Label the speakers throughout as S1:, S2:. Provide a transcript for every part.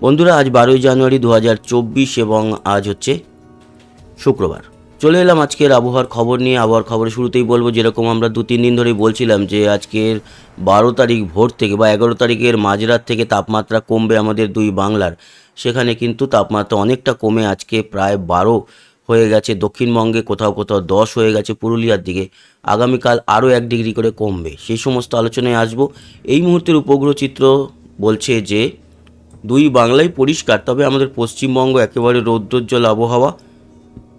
S1: বন্ধুরা, আজ বারোই জানুয়ারি দু হাজার চব্বিশ এবং আজ হচ্ছে শুক্রবার। চলে এলাম আজকের আবহাওয়ার খবর নিয়ে। আবহাওয়ার খবরের শুরুতেই বলব, যেরকম আমরা দু তিন দিন ধরেই বলছিলাম যে, আজকের বারো তারিখ ভোর থেকে বা এগারো তারিখের মাঝরাত থেকে তাপমাত্রা কমবে আমাদের দুই বাংলার। সেখানে কিন্তু তাপমাত্রা অনেকটা কমে আজকে প্রায় বারো হয়ে গেছে। দক্ষিণবঙ্গে কোথাও কোথাও দশ হয়ে গেছে পুরুলিয়ার দিকে। আগামীকাল আরও এক ডিগ্রি করে কমবে। সেই সমস্ত আলোচনায় আসব। এই মুহূর্তের উপগ্রহ চিত্র বলছে যে দুই বাংলাই পরিষ্কার, তবে আমাদের পশ্চিমবঙ্গ একেবারে রৌদ্রোজ্জ্বল আবহাওয়া।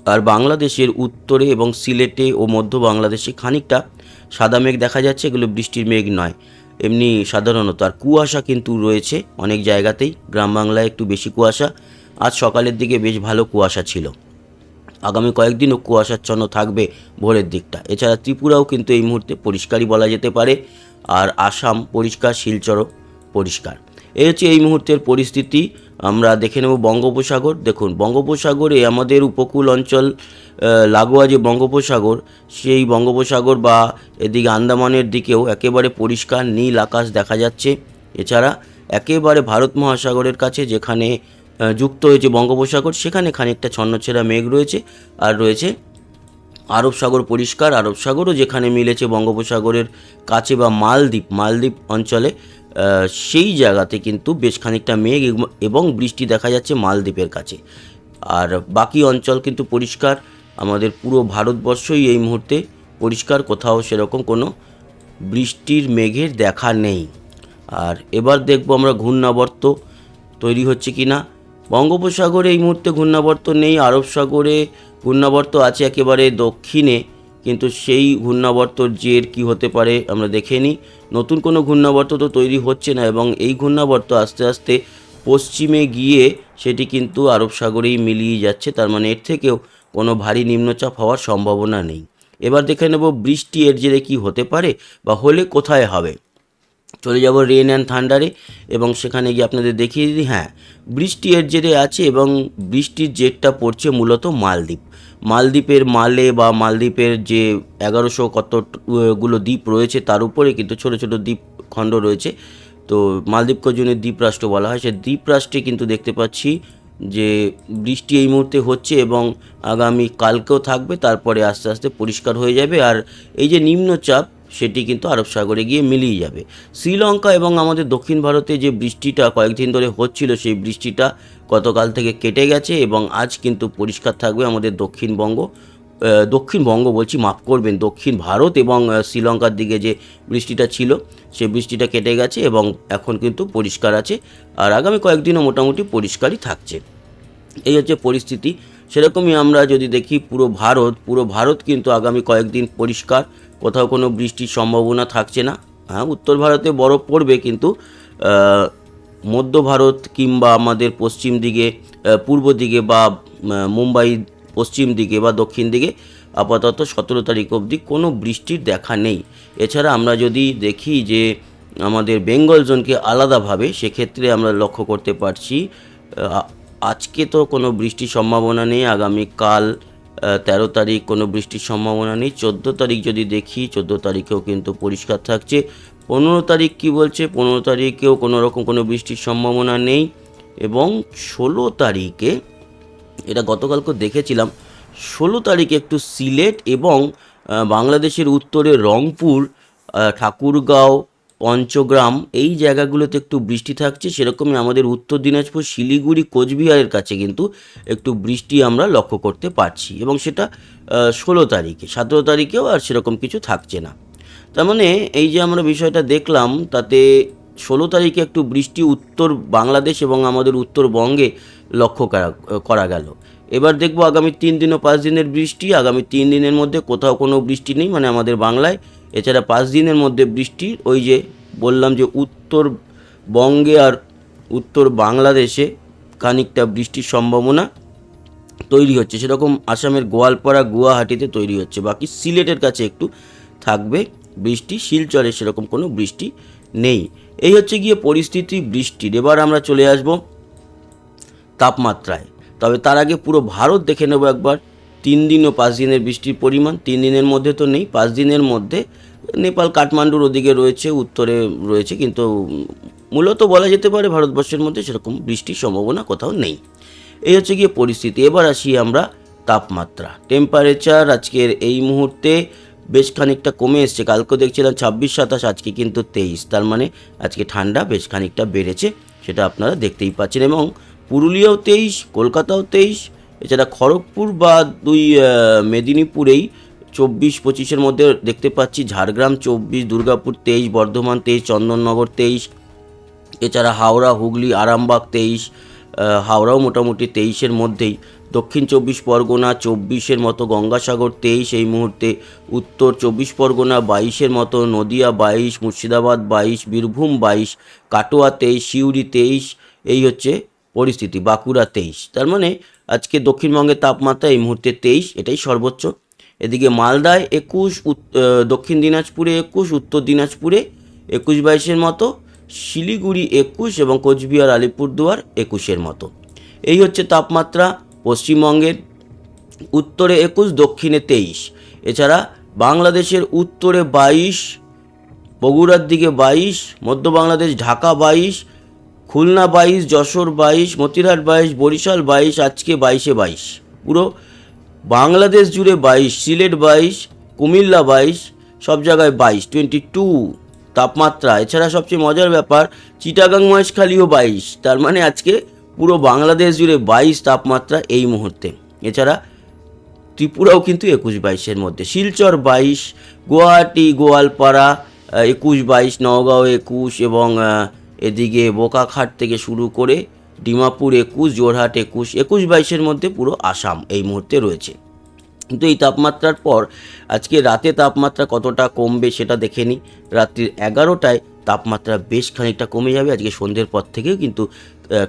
S1: আর বাংলাদেশের উত্তরে এবং সিলেটে ও মধ্য বাংলাদেশে খানিকটা সাদা মেঘ দেখা যাচ্ছে, এগুলো বৃষ্টির মেঘ নয়। এমনি সাধারণত। আর কুয়াশা কিন্তু রয়েছে অনেক জায়গাতেই, গ্রাম বাংলায় একটু বেশি কুয়াশা। আজ সকালের দিকে বেশ ভালো কুয়াশা ছিল। আগামী কয়েকদিনও কুয়াশাচ্ছন্ন থাকবে ভোরের দিকটা। এছাড়া ত্রিপুরাও কিন্তু এই মুহূর্তে পরিষ্কারই বলা যেতে পারে। আর আসাম পরিষ্কার, শিলচরও পরিষ্কার। এই হচ্ছে এই মুহূর্তের পরিস্থিতি। আমরা দেখে নেব বঙ্গোপসাগর। দেখুন, বঙ্গোপসাগরে আমাদের উপকূল অঞ্চল লাগোয়া যে বঙ্গোপসাগর, সেই বঙ্গোপসাগর বা এদিকে আন্দামানের দিকেও একেবারে পরিষ্কার নীল আকাশ দেখা যাচ্ছে। এছাড়া একেবারে ভারত মহাসাগরের কাছে যেখানে যুক্ত হয়েছে বঙ্গোপসাগর, সেখানে খানিকটা ছন্নছেড়া মেঘ রয়েছে আর রয়েছে আরব সাগর পরিষ্কার। আরব সাগরও যেখানে মিলেছে বঙ্গোপসাগরের কাছে বা মালদ্বীপ মালদ্বীপ অঞ্চলে। সেই জায়গাতে কিন্তু বেশ খানিকটা মেঘ এবং- বৃষ্টি দেখা যাচ্ছে মালদ্বীপের কাছে। আর বাকি অঞ্চল কিন্তু পরিষ্কার। আমাদের পুরো ভারতবর্ষই এই মুহূর্তে পরিষ্কার। কোথাও সেরকম কোনো বৃষ্টির, মেঘের দেখা নেই। আর এবার দেখব আমরা ঘূর্ণাবর্ত তৈরি হচ্ছে কি না বঙ্গোপসাগরে এই মুহূর্তে ঘূর্ণাবর্ত নেই। আরব সাগরে ঘূর্ণাবর্ত আছে একেবারে দক্ষিণে। কিন্তু সেই ঘূর্ণাবর্তর জের কি হতে পারে আমরা দেখে নিই নতুন কোনো ঘূর্ণাবর্ত তো তৈরি হচ্ছে না এবং এই ঘূর্ণাবর্ত আস্তে আস্তে পশ্চিমে গিয়ে সেটি কিন্তু আরব সাগরেই মিলিয়ে যাচ্ছে। তার মানে এর থেকেও কোনো ভারী নিম্নচাপ হওয়ার সম্ভাবনা নেই। এবার দেখে নেব বৃষ্টি এর জেরে কি হতে পারে বা হলে কোথায় হবে। চলে যাব রেন অ্যান্ড থান্ডারে এবং সেখানে গিয়ে আপনাদের দেখিয়ে দিই। হ্যাঁ বৃষ্টি এর জেরে আছে এবং বৃষ্টির জেরটা পড়ছে মূলত মালদ্বীপ। মালদ্বীপের মালে বা মালদ্বীপের যে এগারোশো কতগুলো দ্বীপ রয়েছে তার উপরে কিন্তু ছোট ছোট দ্বীপ খণ্ড রয়েছে। তো মালদ্বীপকে জন্য দ্বীপরাষ্ট্র বলা হয়, সে দ্বীপরাষ্ট্রে কিন্তু দেখতে পাচ্ছি যে বৃষ্টি এই মুহূর্তে হচ্ছে এবং আগামী কালকেও থাকবে, তারপরে আস্তে আস্তে পরিষ্কার হয়ে যাবে। আর এই যে নিম্নচাপ সেটি কিন্তু আরব সাগরে গিয়ে মিলিয়ে যাবে। শ্রীলঙ্কা এবং আমাদের দক্ষিণ ভারতে যে বৃষ্টিটা কয়েকদিন ধরে হচ্ছিল, সেই বৃষ্টিটা গতকাল থেকে কেটে গেছে এবং আজ কিন্তু পরিষ্কার থাকবে আমাদের দক্ষিণবঙ্গ। দক্ষিণবঙ্গ বলছি, মাফ করবেন, দক্ষিণ ভারত এবং শ্রীলঙ্কার দিকে যে বৃষ্টিটা ছিল সেই বৃষ্টিটা কেটে গেছে এবং এখন কিন্তু পরিষ্কার আছে। আর আগামী কয়েকদিনও মোটামুটি পরিষ্কারই থাকছে। এই হচ্ছে পরিস্থিতি। সেরকমই আমরা যদি দেখি পুরো ভারত পুরো ভারত কিন্তু আগামী কয়েকদিন পরিষ্কার, কোথাও কোনো বৃষ্টির সম্ভাবনা থাকছে না। হ্যাঁ উত্তর ভারতে বরফ পড়বে কিন্তু মধ্য ভারত কিংবা আমাদের পশ্চিম দিকে পূর্ব দিকে বা মুম্বাই পশ্চিম দিকে বা দক্ষিণ দিকে আপাতত সতেরো তারিখ অবধি কোনো বৃষ্টির দেখা নেই। এছাড়া আমরা যদি দেখি যে, আমাদের বেঙ্গল জোনকে আলাদাভাবে, সেক্ষেত্রে আমরা লক্ষ্য করতে পারছি আজকে তো কোনো বৃষ্টির সম্ভাবনা নেই, আগামীকাল তেরো তারিখ কোনো বৃষ্টির সম্ভাবনা নেই, চোদ্দ তারিখ যদি দেখি, চোদ্দ তারিখেও কিন্তু পরিষ্কার থাকছে। পনেরো তারিখ কি বলছে? পনেরো তারিখেও কোনো রকম কোনো বৃষ্টির সম্ভাবনা নেই এবং ষোলো তারিখে, এটা গতকালকে দেখেছিলাম, ষোলো তারিখে একটু সিলেট এবং বাংলাদেশের উত্তরে রংপুর ঠাকুরগাঁও পঞ্চগ্রাম, এই জায়গাগুলোতে একটু বৃষ্টি থাকছে, সেরকমই আমাদের উত্তর দিনাজপুর, শিলিগুড়ি, কোচবিহারের কাছে কিন্তু একটু বৃষ্টি আমরা লক্ষ্য করতে পারছি এবং সেটা ষোলো তারিখে, সতেরো তারিখেও আর সেরকম কিছু থাকছে না। তার মানে এই যে আমরা বিষয়টা দেখলাম, তাতে ষোলো তারিখে একটু বৃষ্টি উত্তর বাংলাদেশ এবং আমাদের উত্তরবঙ্গে লক্ষ্য করা গেল। এবার দেখব আগামী তিন দিন ও পাঁচ দিনের বৃষ্টি, আগামী তিন দিনের মধ্যে কোথাও কোনো বৃষ্টি নেই মানে আমাদের বাংলায় এছাড়া পাঁচ দিনের মধ্যে বৃষ্টি ওই যে বললাম যে উত্তরবঙ্গে আর উত্তর বাংলাদেশে খানিকটা বৃষ্টির সম্ভাবনা তৈরি হচ্ছে। সেরকম আসামের গোয়ালপাড়া, গুয়াহাটিতে তৈরি হচ্ছে। বাকি সিলেটের কাছে একটু থাকবে বৃষ্টি। শিলচরে সেরকম কোনো বৃষ্টি নেই। এই হচ্ছে গিয়ে পরিস্থিতি বৃষ্টির। এবার আমরা চলে আসব তাপমাত্রায়। তবে তার আগে পুরো ভারত দেখে নেব একবার। তিন দিন ও পাঁচ দিনের বৃষ্টির পরিমাণ, তিন দিনের মধ্যে তো নেই, পাঁচ দিনের মধ্যে নেপাল, কাঠমান্ডুর ওদিকে রয়েছে, উত্তরে রয়েছে, কিন্তু মূলত বলা যেতে পারে ভারতবর্ষের মধ্যে সেরকম বৃষ্টির সম্ভাবনা কোথাও নেই। এই হচ্ছে গিয়ে পরিস্থিতি। এবার আসি আমরা তাপমাত্রা। টেম্পারেচার আজকের এই মুহূর্তে বেশ খানিকটা কমে এসছে। কালকে দেখছিলাম ছাব্বিশ, সাতাশ, আজকে কিন্তু তেইশ। তার মানে আজকে ঠান্ডা বেশ খানিকটা বেড়েছে, সেটা আপনারা দেখতেই পাচ্ছেন। এবং পুরুলিয়াও তেইশ, কলকাতাও তেইশ এছাড়া খড়গপুর বা দুই মেদিনীপুরেই চব্বিশ পঁচিশের মধ্যে দেখতে পাচ্ছি ঝাড়গ্রাম চব্বিশ, দুর্গাপুর তেইশ, বর্ধমান তেইশ, চন্দননগর তেইশ, এছাড়া হাওড়া, হুগলি, আরামবাগ তেইশ হাওড়াও মোটামুটি তেইশের মধ্যেই। দক্ষিণ চব্বিশ পরগনা চব্বিশের মতো, গঙ্গাসাগর তেইশ এই মুহূর্তে, উত্তর চব্বিশ পরগনা বাইশের মতো, নদিয়া বাইশ, মুর্শিদাবাদ বাইশ, বীরভূম বাইশ, কাটোয়া তেইশ, সিউড়ি তেইশ, এই হচ্ছে পরিস্থিতি, বাঁকুড়া তেইশ। তার মানে আজকে দক্ষিণবঙ্গের তাপমাত্রা এই মুহূর্তে তেইশ, এটাই সর্বোচ্চ। এদিকে মালদায় একুশ দক্ষিণ দিনাজপুরে একুশ, উত্তর দিনাজপুরে একুশ বাইশের মতো, শিলিগুড়ি একুশ এবং কোচবিহার, আলিপুরদুয়ার একুশের মতো। এই হচ্ছে তাপমাত্রা পশ্চিমবঙ্গের। উত্তরে একুশ, দক্ষিণে তেইশ। এছাড়া বাংলাদেশের উত্তরে বাইশ, বগুড়ার দিকে বাইশ, মধ্য বাংলাদেশ, ঢাকা বাইশ খুলনা বাইশ, যশোর বাইশ, মতিরহাট বাইশ, বরিশাল বাইশ, আজকে বাইশে বাইশ। পুরো বাংলাদেশ জুড়ে বাইশ, সিলেট বাইশ, কুমিল্লা বাইশ, সব জায়গায় বাইশ, টোয়েন্টি টু তাপমাত্রা। এছাড়া সবচেয়ে মজার ব্যাপার, চিটাগাং মহেশখালীও বাইশ। তার মানে আজকে পুরো বাংলাদেশ জুড়ে বাইশ তাপমাত্রা এই মুহূর্তে। এছাড়া ত্রিপুরাও কিন্তু একুশ বাইশের মধ্যে। শিলচর বাইশ, গুয়াহাটি, গোয়ালপাড়া, একুশ বাইশ, নওগাঁও একুশ এবং এদিকে বোকাখাট থেকে শুরু করে ডিমাপুর একুশ, জোরহাট একুশ একুশ বাইশের মধ্যে পুরো আসাম এই মুহূর্তে রয়েছে। কিন্তু এই তাপমাত্রার পর আজকে রাতে তাপমাত্রা কতটা কমবে সেটা দেখে নিই। রাত্রির এগারোটায় তাপমাত্রা বেশ খানিকটা কমে যাবে। আজকে সন্ধ্যের পর থেকেও কিন্তু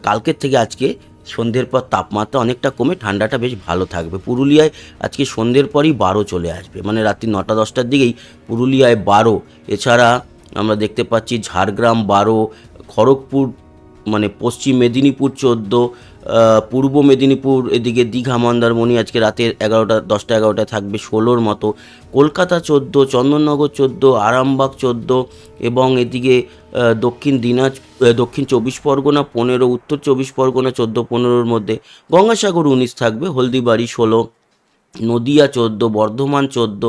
S1: কালকের থেকে আজকে সন্ধ্যের পর তাপমাত্রা অনেকটা কমে, ঠান্ডাটা বেশ ভালো থাকবে। পুরুলিয়ায় আজকে সন্ধ্যের পরই বারো চলে আসবে। মানে রাত্রি নটা দশটার দিকেই পুরুলিয়ায় বারো। এছাড়া আমরা দেখতে পাচ্ছি ঝাড়গ্রাম বারো খড়গপুর মানে পশ্চিম মেদিনীপুর চোদ্দ পূর্ব মেদিনীপুর এদিকে দীঘা, মন্দারমণি আজকে রাতে এগারোটা, দশটা এগারোটায় থাকবে ষোলোর মতো। কলকাতা চোদ্দ, চন্দননগর চোদ্দ, আরামবাগ চোদ্দ এবং এদিকে দক্ষিণ দিনাজ দক্ষিণ চব্বিশ পরগনা পনেরো, উত্তর চব্বিশ পরগনা চোদ্দ, পনেরোর মধ্যে। গঙ্গাসাগর উনিশ থাকবে, হলদিবাড়ি ষোলো, নদিয়া চোদ্দ, বর্ধমান চোদ্দ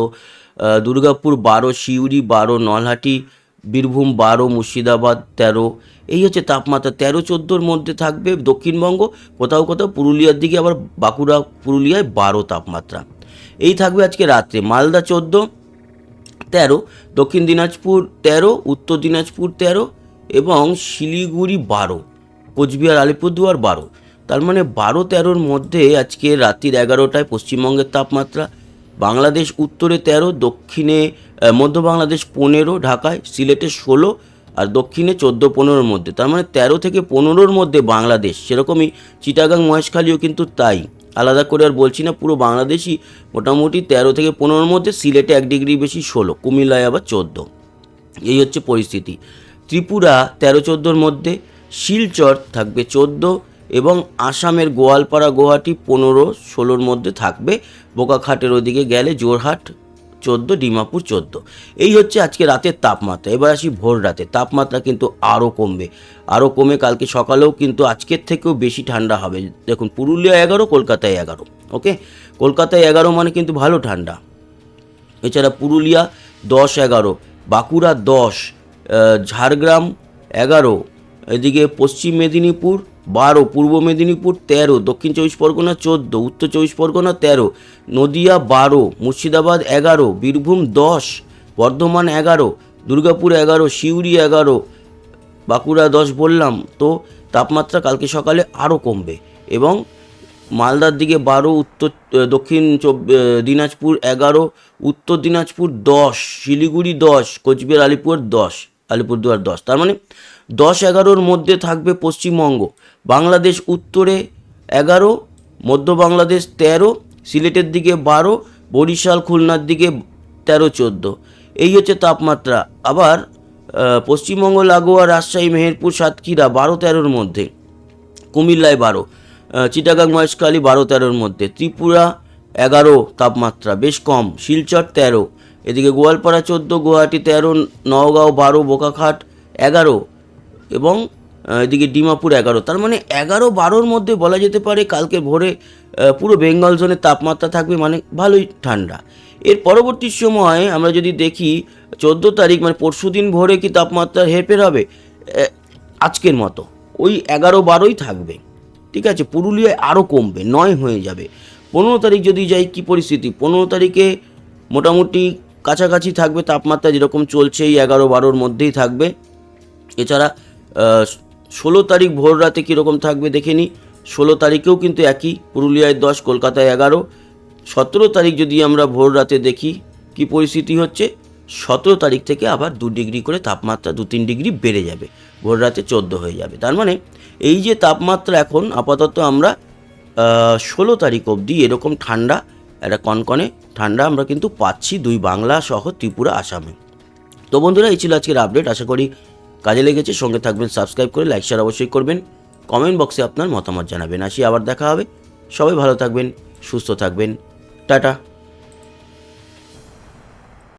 S1: দুর্গাপুর বারো, সিউড়ি বারো, নলহাটি বীরভূম বারো, মুর্শিদাবাদ তেরো, এই হচ্ছে তাপমাত্রা। তেরো, চোদ্দোর মধ্যে থাকবে দক্ষিণবঙ্গ, কোথাও কোথাও পুরুলিয়ার দিকে, আবার বাঁকুড়া, পুরুলিয়ায় বারো তাপমাত্রা। এই থাকবে আজকে রাত্রে, মালদা চোদ্দ, তেরো, দক্ষিণ দিনাজপুর তেরো, উত্তর দিনাজপুর তেরো এবং শিলিগুড়ি বারো, কোচবিহার, আলিপুরদুয়ার বারো। তার মানে বারো, তেরোর মধ্যে আজকে রাত্রির এগারোটায় পশ্চিমবঙ্গের তাপমাত্রা বাংলাদেশ উত্তরে তেরো, দক্ষিণে মধ্য বাংলাদেশ পনেরো, ঢাকায় সিলেটে ষোলো আর দক্ষিণে চোদ্দ, পনেরোর মধ্যে। তার মানে তেরো থেকে পনেরোর মধ্যে বাংলাদেশ। সেরকমই চিটাগাং, মহেশখালীও কিন্তু তাই। আলাদা করে আর বলছি না, পুরো বাংলাদেশই মোটামুটি তেরো থেকে পনেরোর মধ্যে, সিলেটে এক ডিগ্রি বেশি ষোলো, কুমিল্লায় আবার চোদ্দ। এই হচ্ছে পরিস্থিতি। ত্রিপুরা তেরো, চোদ্দোর মধ্যে, শিলচর থাকবে চোদ্দ এবং আসামের গোয়ালপাড়া, গুয়াহাটি পনেরো, ষোলোর মধ্যে থাকবে বোকাখাটের ওদিকে গেলে জোরহাট চোদ্দ, ডিমাপুর চোদ্দ। এই হচ্ছে আজকে রাতের তাপমাত্রা। এবার আসি ভোর রাতে। তাপমাত্রা কিন্তু আরও কমবে। আরও কমে কালকে সকালেও কিন্তু আজকের থেকেও বেশি ঠান্ডা হবে। দেখুন, পুরুলিয়া এগারো, কলকাতায় এগারো। ওকে? কলকাতায় এগারো মানে কিন্তু ভালো ঠান্ডা। এছাড়া পুরুলিয়া দশ, এগারো। বাঁকুড়া দশ ঝাড়গ্রাম এগারো। এদিকে পশ্চিম মেদিনীপুর বারো, পূর্ব মেদিনীপুর তেরো, দক্ষিণ চব্বিশ পরগনা চোদ্দ, উত্তর চব্বিশ পরগনা তেরো, নদিয়া বারো, মুর্শিদাবাদ এগারো, বীরভূম দশ, বর্ধমান এগারো, দুর্গাপুর এগারো, সিউড়ি এগারো, বাঁকুড়া দশ বললাম তো তাপমাত্রা কালকে সকালে আরও কমবে এবং মালদার দিকে বারো, উত্তর দক্ষিণ দিনাজপুর এগারো, উত্তর দিনাজপুর দশ, শিলিগুড়ি দশ, কোচবিহার আলিপুর দশ। আলিপুরদুয়ার দশ। তার মানে দশ এগারোর মধ্যে থাকবে পশ্চিমবঙ্গ। বাংলাদেশ উত্তরে এগারো, মধ্য বাংলাদেশ তেরো, সিলেটের দিকে বারো, বরিশাল, খুলনার দিকে তেরো, চোদ্দ। এই হচ্ছে তাপমাত্রা। আবার পশ্চিমবঙ্গ, লাগোয়া, রাজশাহী, মেহেরপুর, সাতক্ষীরা বারো, তেরোর মধ্যে। কুমিল্লায় বারো চিটাগাং, মহেশখালী বারো, তেরোর মধ্যে। ত্রিপুরা এগারো তাপমাত্রা, বেশ কম। শিলচর তেরো এদিকে গোয়ালপাড়া চোদ্দ গুয়াহাটি তেরো নওগাঁও বারো, বোকাখাট এগারো এবং এদিকে ডিমাপুর এগারো। তার মানে এগারো বারোর মধ্যে বলা যেতে পারে কালকে ভোরে পুরো বেঙ্গল জোনের তাপমাত্রা থাকবে মানে ভালোই ঠান্ডা। এর পরবর্তী সময় আমরা যদি দেখি, চোদ্দ তারিখ মানে পরশু দিন ভোরে কি তাপমাত্রা হেরফের হবে? আজকের মতো। ওই এগারো বারোই থাকবে। ঠিক আছে? পুরুলিয়ায় আরও কমবে, নয় হয়ে যাবে। পনেরো তারিখ যদি যাই, কি পরিস্থিতি? পনেরো তারিখে মোটামুটি কাছাকাছি থাকবে, তাপমাত্রা যেরকম চলছে এই এগারো বারোর মধ্যেই থাকবে। এছাড়া ষোলো তারিখ ভোর রাতে কীরকম থাকবে দেখে নিই ষোলো তারিখেও কিন্তু একই, পুরুলিয়ায় দশ, কলকাতায় এগারো। সতেরো তারিখ যদি আমরা ভোর রাতে দেখি, কি পরিস্থিতি হচ্ছে? সতেরো তারিখ থেকে আবার দু ডিগ্রি করে তাপমাত্রা, দু তিন ডিগ্রি বেড়ে যাবে। ভোর রাতে চোদ্দ হয়ে যাবে। তার মানে এই যে তাপমাত্রা এখন, আপাতত আমরা ষোলো তারিখ অবধি এরকম ঠান্ডা একটা কনকনে ঠান্ডা আমরা কিন্তু পাচ্ছি দুই বাংলা সহ ত্রিপুরা, আসামে। তো বন্ধুরা, এই ছিল আজকের আপডেট আশা করি কাজে লেগেছে। সঙ্গে থাকবেন সাবস্ক্রাইব করে লাইক শেয়ার অবশ্যই করবেন। কমেন্ট বক্সে আপনার মতামত জানাবেন। আসি, আবার দেখা হবে। সবাই ভালো থাকবেন, সুস্থ থাকবেন। টাটা।